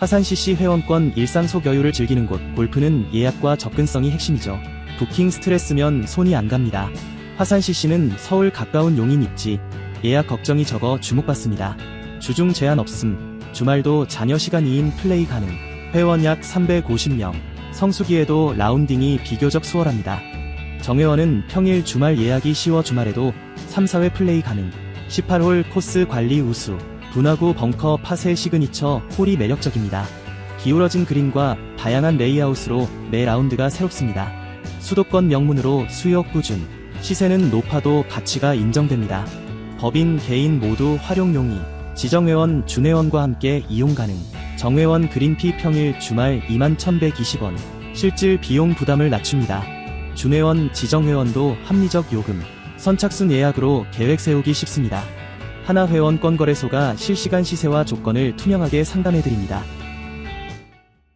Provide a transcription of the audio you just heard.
화산 CC 회원권 일상 소여유를 즐기는 곳 골프는 예약과 접근성이 핵심이죠. 부킹 스트레스면 손이 안 갑니다. 화산 CC는 서울 가까운 용인 입지 예약 걱정이 적어 주목받습니다. 주중 제한 없음 주말도 자녀 시간 2인 플레이 가능 회원 약 350명 성수기에도 라운딩이 비교적 수월합니다. 정회원은 평일 주말 예약이 쉬워 주말에도 3, 4회 플레이 가능 18홀 코스 관리 우수 분화구 벙커 파세 시그니처 홀이 매력적입니다. 기울어진 그린과 다양한 레이아웃으로 매 라운드가 새롭습니다. 수도권 명문으로 수요 꾸준, 시세는 높아도 가치가 인정됩니다. 법인, 개인 모두 활용 용이, 지정회원, 준회원과 함께 이용 가능, 정회원 그린피 평일 주말 21,120원, 실질 비용 부담을 낮춥니다. 준회원, 지정회원도 합리적 요금, 선착순 예약으로 계획 세우기 쉽습니다. 하나회원권 거래소가 실시간 시세와 조건을 투명하게 상담해드립니다.